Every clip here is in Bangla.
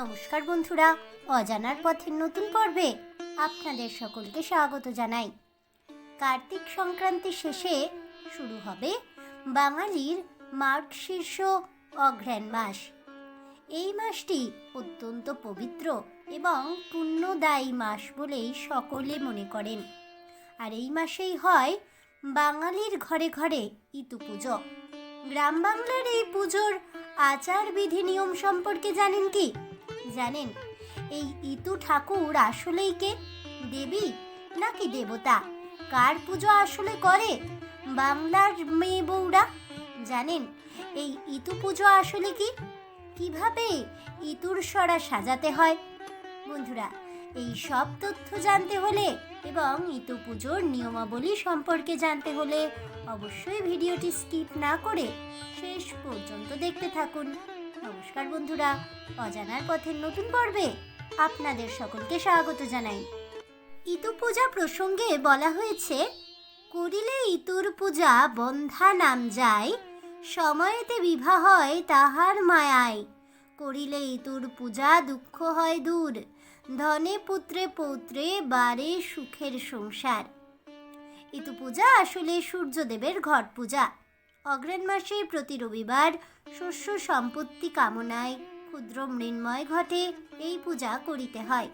নমস্কার বন্ধুরা, অজানার পথের নতুন পর্বে আপনাদের সকলকে স্বাগত জানাই। কার্তিক সংক্রান্তি শেষে শুরু হবে বাঙালির মার্গ শীর্ষ অঘ্রাণ মাস। এই মাসটি অত্যন্ত পবিত্র এবং পুণ্যদায়ী মাস বলেই সকলে মনে করেন। আর এই মাসেই হয় বাঙালির ঘরে ঘরে ইতু পুজো। গ্রাম বাংলার এই পুজোর আচার বিধি নিয়ম সম্পর্কে জানেন কি? জানেন? এই ইতু ঠাকুর আসলেই কে? দেবী নাকি দেবতা? কার পুজো আসলে করে? বাংলার মেয়ে বউরা, জানেন? এই ইতু পুজো আসলে কি? কীভাবে ইতুর সরা সাজাতে হয়? বন্ধুরা, এই সব তথ্য জানতে হলে এবং ইতু পুজোর নিয়মাবলী সম্পর্কে জানতে হলে অবশ্যই ভিডিওটি স্কিপ না করে শেষ পর্যন্ত দেখতে থাকুন। নমস্কার বন্ধুরা, অজানার পথের নতুন পর্বে আপনাদের সকলকে স্বাগত জানাই। ইতু পূজা প্রসঙ্গে বলা হয়েছে, করিলে ইতুর পূজা বন্ধা নাম যায়, সময়েতে বিবাহ হয় তাহার মায়ায়। করিলে ইতুর পূজা দুঃখ হয় দূর, ধনে পুত্রে পৌত্রে বারে সুখের সংসার। ইতু পূজা আসলে সূর্যদেবের ঘট পূজা। অগ্রাণ মাসে প্রতি রবিবার শস্য সম্পত্তি কামনায় ক্ষুদ্র মৃন্ময় ঘটে এই পূজা করিতে হয়।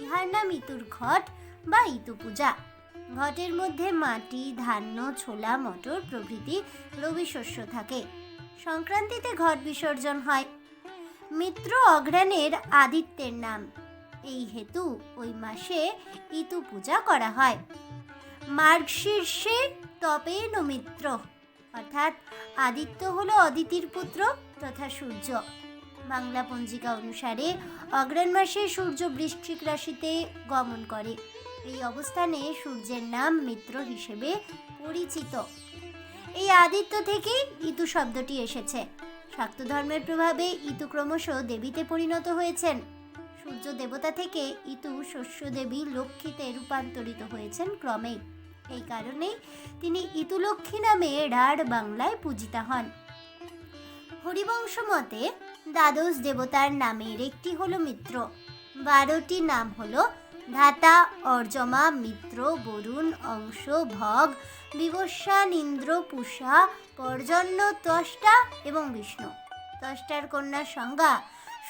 ইহার নাম ইতুর ঘট বা ইতু পূজা। ঘটের মধ্যে মাটি, ধান্য, ছোলা, মটর প্রভৃতি রবি শস্য থাকে। সংক্রান্তিতে ঘট বিসর্জন হয়। মিত্র অগ্রাণের আদিত্যের নাম। এই হেতু ওই মাসে ইতু পূজা করা হয়। মার্গ মার্গশীর্ষে তপে মিত্র অর্থাৎ আদিত্য হলো অদিতির পুত্র তথা সূর্য। বাংলা পঞ্জিকা অনুসারে অগ্রাণ মাসে সূর্য বৃশ্চিক রাশিতে গমন করে। এই অবস্থানে সূর্যের নাম মিত্র হিসেবে পরিচিত। এই আদিত্য থেকেই ইতু শব্দটি এসেছে। শাক্ত ধর্মের প্রভাবে ইতু ক্রমশ দেবীতে পরিণত হয়েছেন। সূর্য দেবতা থেকে ইতু শস্য দেবী লক্ষ্মীতে রূপান্তরিত হয়েছেন ক্রমেই। এই কারণেই তিনি ইতুলক্ষ্মী নামে রাঢ় বাংলায় পূজিতা হন। হরিবংশ মতে দ্বাদশ দেবতার নামের একটি হলো মিত্র। বারোটি নাম হলো ধাতা, অর্জমা, মিত্র, বরুণ, অংশ, ভগ বিবস্বান ইন্দ্র, পুষা, পর্জন্য, ত্বষ্টা এবং বিষ্ণু। ত্বষ্টার কন্যার সংজ্ঞা,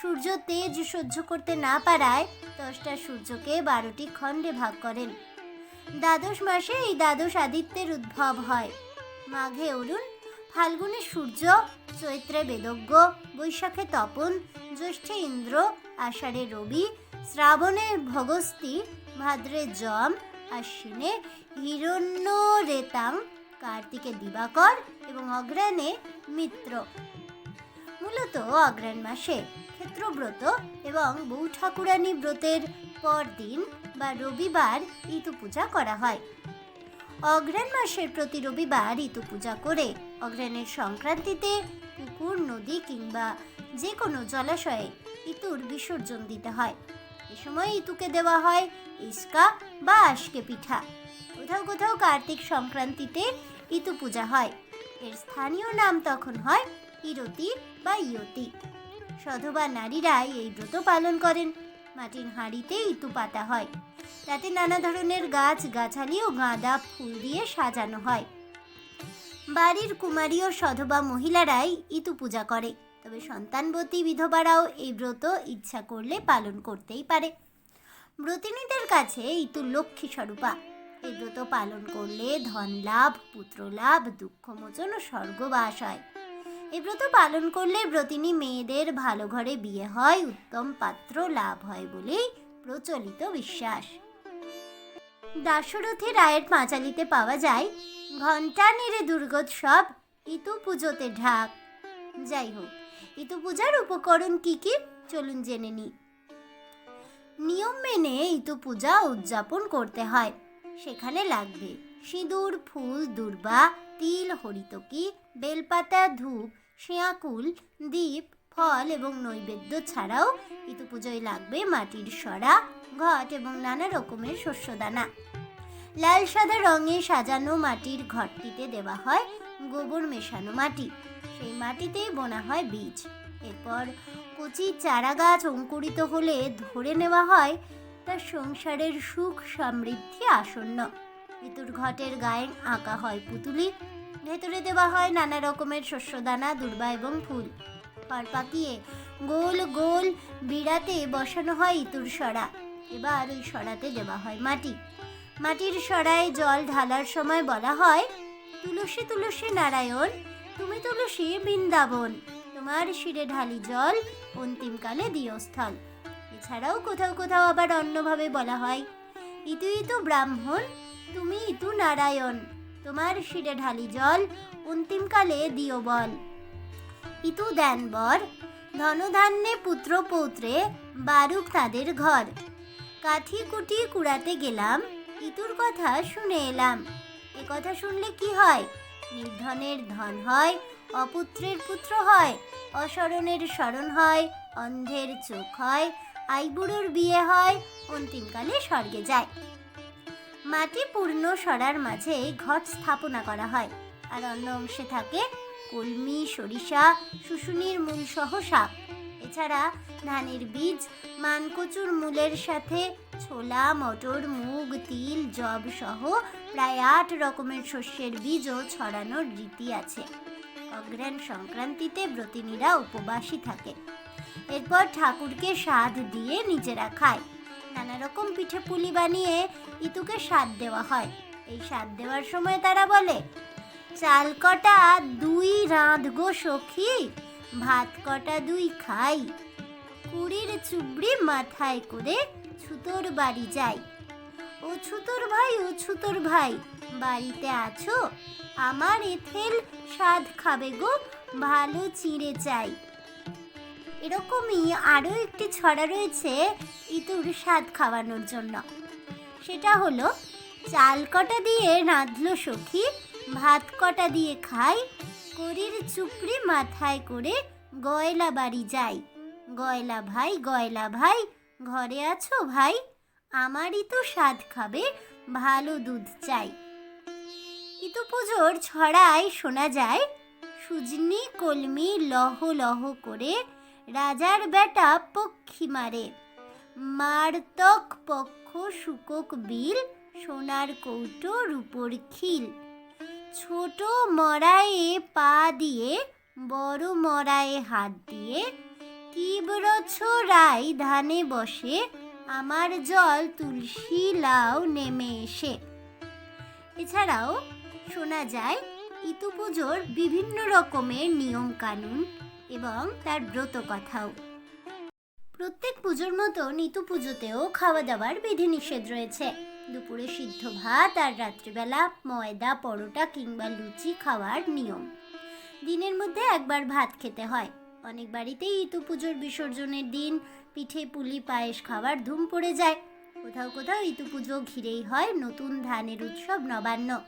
সূর্য তেজ সহ্য করতে না পারায় ত্বষ্টা সূর্যকে বারোটি খণ্ডে ভাগ করেন। দ্বাদশ মাসে এই দ্বাদশ আদিত্যের উদ্ভব হয়। মাঘে অরুণ, ফাল্গুনে সূর্য, চৈত্রে বেদজ্ঞ, বৈশাখে তপন, জ্যৈষ্ঠে ইন্দ্র, আষাঢ়ে রবি, শ্রাবণে ভগস্তি, ভাদ্রে যম আশ্বিনে হিরণ্য রেতাং কার্তিকে দিবাকর এবং অগ্রাণে মিত্র। মূলত অগ্রাণ মাসে ক্ষেত্রব্রত এবং বউ ঠাকুরানী ব্রতের পরদিন বা রবিবার ঋতু পূজা করা হয়। অগ্রাণ মাসের প্রতি রবিবার ঋতু পূজা করে অগ্রাণের সংক্রান্তিতে পুকুর, নদী কিংবা যে কোনো জলাশয়ে ইতুর বিসর্জন দিতে হয়। এ সময় ইতুকে দেওয়া হয় ইস্কা বা আশকে পিঠা। কোথাও কোথাও কার্তিক সংক্রান্তিতে ইতু পূজা হয়। এর স্থানীয় নাম তখন হয় ইরতি বা ইয়তি। সধবা নারীরা এই ব্রত পালন করেন। মাটির হাঁড়িতে ইতু পাতা হয়। তাতে নানা ধরনের গাছ, গাছালি ও গাঁদা ফুল দিয়ে সাজানো হয়। বাড়ির কুমারী ও সধবা মহিলারাই ইতু পূজা করে। তবে সন্তানবতী বিধবারাও এই ব্রত ইচ্ছা করলে পালন করতেই পারে। ব্রতিনীদের কাছে ইতু লক্ষ্মী স্বরূপা। এই ব্রত পালন করলে ধন লাভ, পুত্র লাভ দুঃখমোচন ও স্বর্গবাস হয়। এই ব্রত পালন করলে ব্রতিনী মেয়েদের ভালো ঘরে বিয়ে হয়, উত্তম পাত্র লাভ হয় বলেই প্রচলিত বিশ্বাস। দাশরথী রায়ের পাঁচালিতে পাওয়া যায়, ঘণ্টা নেড়ে দুর্গোৎসব, ইতু পুজোতে ঢাক। যাই হোক, ইতু পূজার উপকরণ কি কি? চলুন জেনে নিই নিয়ম মেনে ইতু পূজা উদযাপন করতে হয়। সেখানে লাগবে সিঁদুর, ফুল, দুর্বা, তিল, হরিতকি, বেলপাতা, ধূপ, শেয়াকুল দ্বীপ ফল এবং নৈবেদ্য ছাড়াও ইতু পুজোয় লাগবে মাটির সরা, ঘট এবং নানা রকমের শস্যদানা। লাল সাদা রঙে সাজানো মাটির ঘরটিতে দেওয়া হয় গোবর মেশানো মাটি। সেই মাটিতেই বোনা হয় বীজ। এরপর কচি চারা গাছ অঙ্কুরিত হলে ধরে নেওয়া হয় তার সংসারের সুখ সমৃদ্ধি আসন্ন। ইতুর ঘটের গায়ে আঁকা হয় পুতুলি। ভেতরে দেওয়া হয় নানা রকমের শস্যদানা, দুর্বা এবং ফুল। পার পাকিয়ে গোল গোল বিড়াতে বসানো হয় ইতুর সরা এবার ওই সরাতে দেওয়া হয় মাটি। মাটির সরায় জল ঢালার সময় বলা হয়, তুলসী তুলসী নারায়ণ, তুমি তুলসী বৃন্দাবন, তোমার শিরে ঢালি জল অন্তিমকালে দিও স্থল। এছাড়াও কোথাও কোথাও আবার অন্যভাবে বলা হয়, ইতু ইতু ব্রাহ্মণ, তুমি ইতু নারায়ণ, তোমার শিরে ঢালি জল অন্তিমকালে দিও বল। ইতু দেন বর, ধনধান্যে পুত্র পৌত্রে বারুক তাদের ঘর। কাঠি কুটি কুড়াতে গেলাম ইতুর কথা শুনে এলাম। এ কথা শুনলে কি হয়? নির্ধনের ধন হয়, অপুত্রের পুত্র হয় অসরণের স্মরণ হয়, অন্ধের চোখ হয়, আইবুড়োর বিয়ে হয়, অন্তিমকালে স্বর্গে যায়। মাটি পূর্ণ সরার মাঝে ঘট স্থাপনা করা হয়, আর অন্য অংশে থাকে কলমি, সরিষা, শুশুনির মূল সহ শাক। এছাড়া ধানের বীজ, মানকচুর মূলের সাথে ছোলা, মটর, মুগ, তিল জব সহ প্রায় আট রকমের শস্যের বীজও ছড়ানোর রীতি আছে। অগ্রাণ সংক্রান্তিতে ব্রতিনীরা উপবাসী থাকে। এরপর ঠাকুরকে স্বাদ দিয়ে নিজেরা খায়। নানা রকম পিঠে পুলি বানিয়ে ইতুকে স্বাদ দেওয়া হয়। এই স্বাদ দেওয়ার সময় তারা বলে চাল কটা দুই রাঁধ গো সখী, ভাত কটা দুই খাই। কুড়ির চুবড়ি মাথায় করে ছুতোর বাড়ি যাই। ও ছুতোর ভাই, ও ছুতোর ভাই, বাড়িতে আছো? আমার এথেল স্বাদ খাবে গো, ভালো চিড়ে চাই। এরকমই আরও একটি ছড়া রয়েছে ইতুর স্বাদ খাওয়ানোর জন্য। সেটা হলো, চাল কটা দিয়ে রাঁধলো সখী ভাত কটা দিয়ে খাই? করির চুপড়ি মাথায় করে গয়লা বাড়ি যাই। গয়লা ভাই গয়লা ভাই, ঘরে আছো ভাই? আমারই তো স্বাদ খাবে, ভালো দুধ চাই। ইতু পুজোর ছড়ায় শোনা যায়, সুজনি, কলমি লহ লহ করে রাজার বেটা পক্ষী মারে। মারতক পক্ষ শুকক বিল, সোনার কৌটো রূপর খিল। ছোট মরায়ে পা দিয়ে, বড় মরায়ে হাত দিয়ে কিবরছ রাই ধানে বসে, আমার জল তুলসী লাউ নেমে এসে। এছাড়াও শোনা যায় ইতু পুজোর বিভিন্ন রকমের নিয়ম কানুন এবং তার ব্রত কথাও। প্রত্যেক পুজোর মতো নিতু পুজোতেও খাওয়া দাওয়ার বিধিনিষেধ রয়েছে। দুপুরে সিদ্ধ ভাত আর রাত্রিবেলা ময়দা, পরোটা কিংবা লুচি খাওয়ার নিয়ম। দিনের মধ্যে একবার ভাত খেতে হয়। অনেক বাড়িতেই ইতু পুজোর বিসর্জনের দিন পিঠে, পুলি, পায়েস খাওয়ার ধুম পড়ে যায়। কোথাও কোথাও ইতু পুজো ঘিরেই হয় নতুন ধানের উৎসব নবান্ন।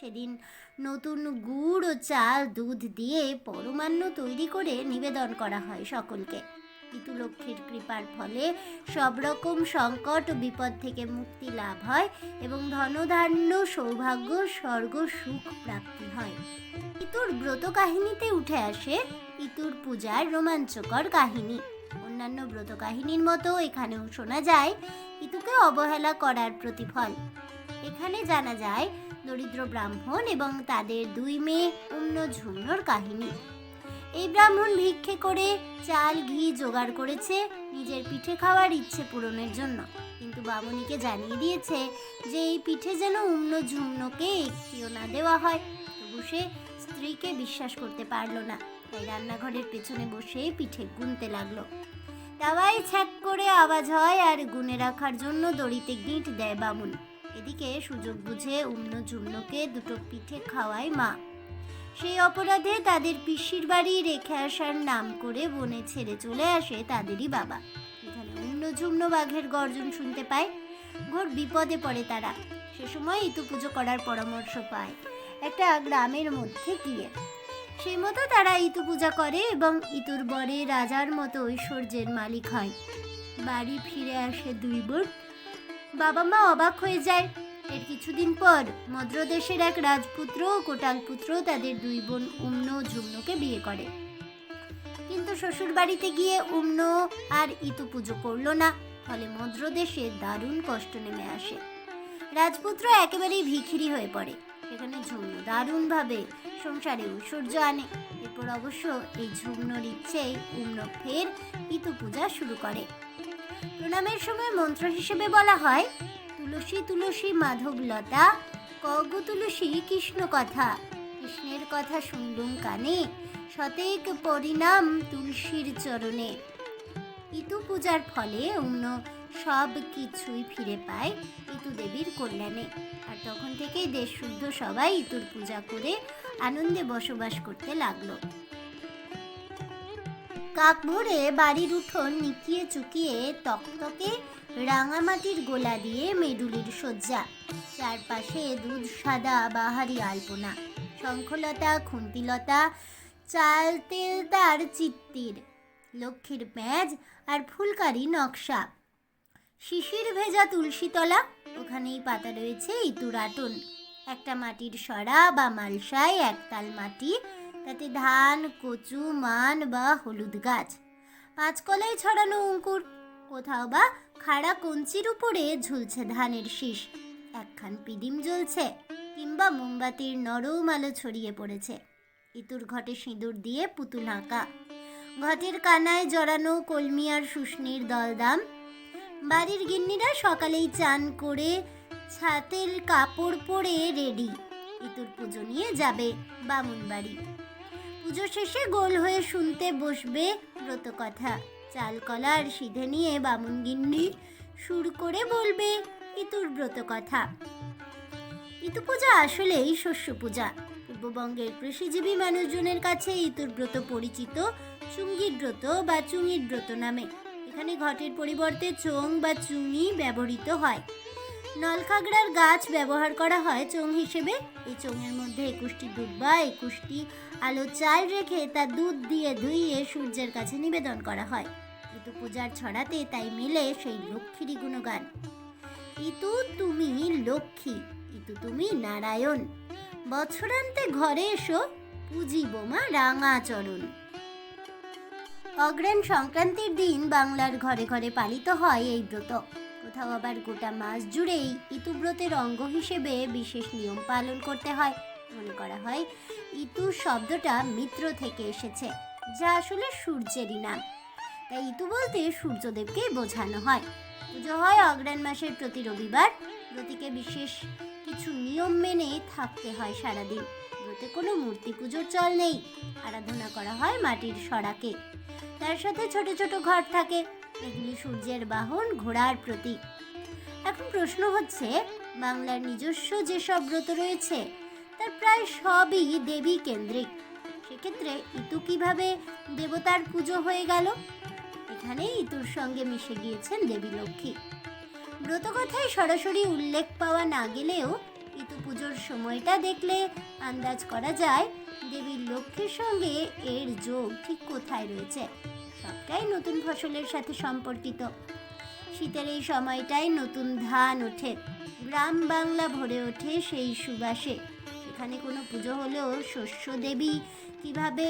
সেদিন নতুন গুড় ও চাল দুধ দিয়ে পরমান্ন তৈরি করে নিবেদন করা হয় সকলকে। পিতুলক্ষ্মীর কৃপার ফলে সব রকম সংকট ও বিপদ থেকে মুক্তি লাভ হয় এবং ধনধান্য, সৌভাগ্য, স্বর্গ, সুখ প্রাপ্তি হয়। ইতুর ব্রত কাহিনীতে উঠে আসে ইতুর পূজার রোমাঞ্চকর কাহিনী। অন্যান্য ব্রত কাহিনীর মতো এখানেও শোনা যায় ইতুকে অবহেলা করার প্রতিফল। এখানে জানা যায় দরিদ্র ব্রাহ্মণ এবং তাদের দুই মেয়ে অন্য ঝুমনোর কাহিনী। এই ব্রাহ্মণ ভিক্ষে করে চাল, ঘি জোগাড় করেছে নিজের পিঠে খাওয়ার ইচ্ছে পূরণের জন্য। কিন্তু বামুনিকে জানিয়ে দিয়েছে যে এই পিঠে যেন উম্ন ঝুমনোকে একটিও না দেওয়া হয়। তবু সে স্ত্রীকে বিশ্বাস করতে পারল না। তাই রান্নাঘরের পেছনে বসে পিঠে গুনতে লাগল। তাওয়ায় ছ্যাক করে আওয়াজ হয় আর গুনে রাখার জন্য দড়িতে গিঁট দেয় বামুন এদিকে সুযোগ বুঝে উম্ন ঝুমনোকে দুটো পিঠে খাওয়ায় মা। সেই অপরাধে তাদের পিসির বাড়ি রেখে আসার নাম করে বনে ছেড়ে চলে আসে তাদেরই বাবা। এখানে অন্য ঝুমন বাঘের গর্জন শুনতে পায়। ঘোর বিপদে পড়ে তারা। সে সময় ইতু পুজো করার পরামর্শ পায়। একটা গ্রামের মধ্যে গিয়ে। সেই মতো তারা ইতু পূজা করে এবং ইতুর বরে রাজার মতো ঐশ্বর্যের মালিক হয়। বাড়ি ফিরে আসে দুই বোন। বাবা মা অবাক হয়ে যায়। কিছুদিন পর মদ্রদেশের এক রাজপুত্র ও কোটাল পুত্র তাদের দুই বোন উম্ন ও বিয়ে করে। কিন্তু শ্বশুর বাড়িতে গিয়ে উম্ন আর ইতু পুজো করল না, ফলে মদ্রদেশে দারুণ কষ্ট নেমে আসে। রাজপুত্র একেবারেই ভিখিরি হয়ে পড়ে। সেখানে ঝুমন দারুণভাবে সংসারে ঐশ্বর্য আনে। এরপর অবশ্য এই ঝুমনোর ইচ্ছেই উম্ন ফের ইতু পূজা শুরু করে। প্রণামের সময় মন্ত্র হিসেবে বলা হয় তুলসী তুলসী মাধবলতা, কগ তুলসী কৃষ্ণ কথা। কৃষ্ণের কথা শুনলুম কানে, সতেক পরিণাম তুলসীর চরণে। ইতু পূজার ফলে অন্য সব কিছুই ফিরে পায় ইতু দেবীর কল্যাণে। আর তখন থেকেই দেশ শুদ্ধ সবাই ইতুর পূজা করে আনন্দে বসবাস করতে লাগল। কাকভোরে বাড়ির উঠোন নিকিয়ে চুকিয়ে তকতকে রাঙামাটির গোলা দিয়ে মেডুলির সজ্জা চারপাশে দুধ, সাদা, বাহারি আলপনা, শঙ্খলতা, খুন্তিলতা, চাল, তেল, তার চিত্তির, লক্ষ্মীর প্যাঁজ আর ফুলকারি নকশা। শিশির ভেজা তুলসীতলা ওখানেই পাতা রয়েছে ইতুর আটন একটা মাটির সরা বা মালসায় একতাল মাটি, তাতে ধান, কচু, মান বা হলুদ গাছ। পাঁচ কলায় ছড়ানো অঙ্কুর, কোথাও বা খাড়া কঞ্চির উপরে ঝুলছে ধানের শীষ। একখান পিডিম জ্বলছে, কিংবা মোমবাতির নরম আলো ছড়িয়ে পড়েছে। ইতুর ঘটে সিঁদুর দিয়ে পুতুল আঁকা। ঘটের কানায় জড়ানো কলমি আর শুষ্নির দলদাম। বাড়ির গিন্নিরা সকালেই চান করে ছাতের কাপড় পরে রেডি। ইতুর পুজো নিয়ে যাবে বামুন বাড়ি পুজো শেষে গোল হয়ে শুনতে বসবে ব্রত কথা চাল কলা সিধে নিয়ে বামুন গিন্নি সুর করে বলবে, ইতুর ব্রত কথা। ইতু পূজা আসলেই শস্য পূজা। পূর্ববঙ্গের কৃষিজীবী মানুষজনের কাছে ইতুর ব্রত পরিচিত চুঙ্গির ব্রত বা চুঙির ব্রত নামে। এখানে ঘটের পরিবর্তে চোং বা চুঙি ব্যবহৃত হয়। নলখাগড়ার গাছ ব্যবহার করা হয় চোং হিসেবে। এই চোঙের মধ্যে একুশটি দুধ বা একুশটি আলো চাল রেখে তা দুধ দিয়ে ধুইয়ে সূর্যের কাছে নিবেদন করা হয়। ইতু পূজার ছড়াতে তাই মেলে সেই লক্ষ্মীরই গুণগান। ইতু তুমি লক্ষ্মী, ইতু তুমি নারায়ণ, বছরান্তে ঘরে এসো, পুজিব বোমা রাঙা চরণ। অগ্রাণ সংক্রান্তির দিন বাংলার ঘরে ঘরে পালিত হয় এই ব্রত। কোথাও আবার গোটা মাস জুড়েই ইতুব্রতের অঙ্গ হিসেবে বিশেষ নিয়ম পালন করতে হয়। মনে করা হয়, ইতু শব্দটা মিত্র থেকে এসেছে, যা আসলে সূর্যেরই নাম। তাই ইতু বলতে সূর্যদেবকেই বোঝানো হয়। পুজো হয় অগ্রাণ মাসের প্রতি রবিবার। ব্রতিকে বিশেষ কিছু নিয়ম মেনে থাকতে হয় সারাদিন। ব্রতে কোনো মূর্তি পুজোর চল নেই। আরাধনা করা হয় মাটির সরাকে তার সাথে ছোট ছোট ঘর থাকে। এগুলি সূর্যের বাহন ঘোড়ার প্রতীক। এখন প্রশ্ন হচ্ছে, বাংলার নিজস্ব যেসব ব্রত রয়েছে, তার প্রায় সবই দেবী কেন্দ্রিক। সেক্ষেত্রে ইতু কীভাবে দেবতার পুজো হয়ে গেল? এখানে ইতুর সঙ্গে মিশে গিয়েছেন দেবী লক্ষ্মী। ব্রতকথায় সরাসরি উল্লেখ পাওয়া না গেলেও ইতু পুজোর সময়টা দেখলে আন্দাজ করা যায় দেবী লক্ষ্মীর সঙ্গে এর যোগ ঠিক কোথায় রয়েছে। সবটাই নতুন ফসলের সাথে সম্পর্কিত। শীতের এই সময়টায় নতুন ধান ওঠে, গ্রাম বাংলা ভরে ওঠে সেই সুবাসে। সেখানে কোনো পুজো হলেও শস্য দেবী কীভাবে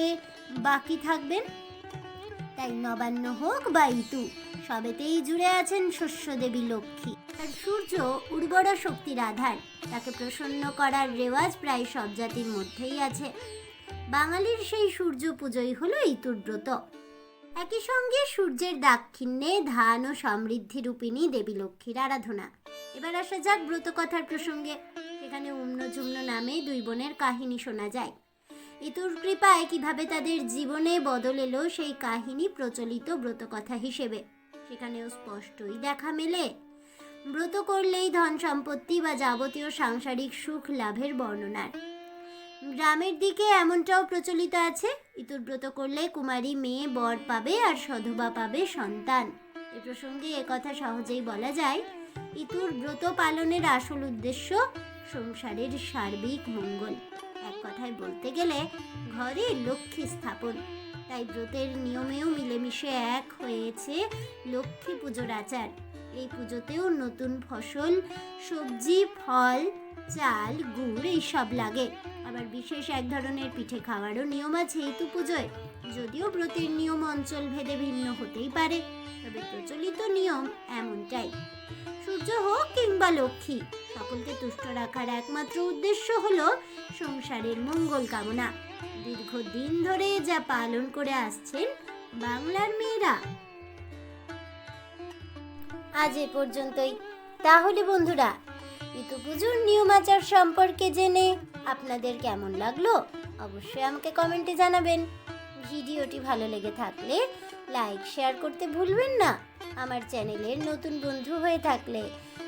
বাকি থাকবেন? তাই নবান্ন হোক বা ইতু, সবেতেই জুড়ে আছেন শস্য দেবী লক্ষ্মী। আর সূর্য উর্বরা শক্তির আধার, তাকে প্রসন্ন করার রেওয়াজ প্রায় সব জাতির মধ্যেই আছে। বাঙালির সেই সূর্য পুজোই হলো ইতুর ব্রত। একই সঙ্গে সূর্যের দাক্ষিণ্যে ধান ও সমৃদ্ধি রূপিণী দেবী লক্ষ্মীর আরাধনা। এবার আসা যাক ব্রত কথার প্রসঙ্গে সেখানে উম্ন ঝুম্ন নামে দুই বোনের কাহিনী শোনা যায়। ইতুর কৃপায় কীভাবে তাদের জীবনে বদল এলো, সেই কাহিনী প্রচলিত ব্রতকথা হিসেবে। সেখানেও স্পষ্টই দেখা মেলে। ব্রত করলেই ধন সম্পত্তি বা যাবতীয় সাংসারিক সুখ লাভের বর্ণনার। গ্রামের দিকে এমনটাও প্রচলিত আছে, ইতুর ব্রত করলে কুমারী মেয়ে বর পাবে আর সধবা পাবে সন্তান। এ প্রসঙ্গে কথা সহজেই বলা যায়, ইতুর ব্রত পালনের আসল উদ্দেশ্য সংসারের সার্বিক মঙ্গল। কথায় বলতে গেলে ঘরে লক্ষ্মী স্থাপন। তাই ব্রতের নিয়মেও মিলেমিশে এক হয়েছে লক্ষ্মী পুজোর আচার। এই পুজোতেও নতুন ফসল, সবজি, ফল, চাল, গুড় এইসব লাগে। আবার বিশেষ এক ধরনের পিঠে খাওয়ারও নিয়ম আছে ইতু পুজোয় যদিও ব্রতের নিয়ম অঞ্চল ভেদে ভিন্ন হতেই পারে, তবে প্রচলিত নিয়ম এমনটাই। সূর্য হোক কিংবা লক্ষ্মী সকলকে তুষ্ট রাখার একমাত্র উদ্দেশ্য হলো সংসারের মঙ্গল কামনা। দীর্ঘদিন ধরে যা পালন করে আসছেন বাংলার মেয়েরা। আজ এ পর্যন্তই। তাহলে বন্ধুরা ঋতু পুজোর নিয়ম আচার সম্পর্কে জেনে আপনাদের কেমন লাগল অবশ্যই আমাকে কমেন্টে জানাবেন। ভিডিওটি ভালো লেগে থাকলে লাইক, শেয়ার করতে ভুলবেন না। আমার চ্যানেলের নতুন বন্ধু হয়ে থাকলে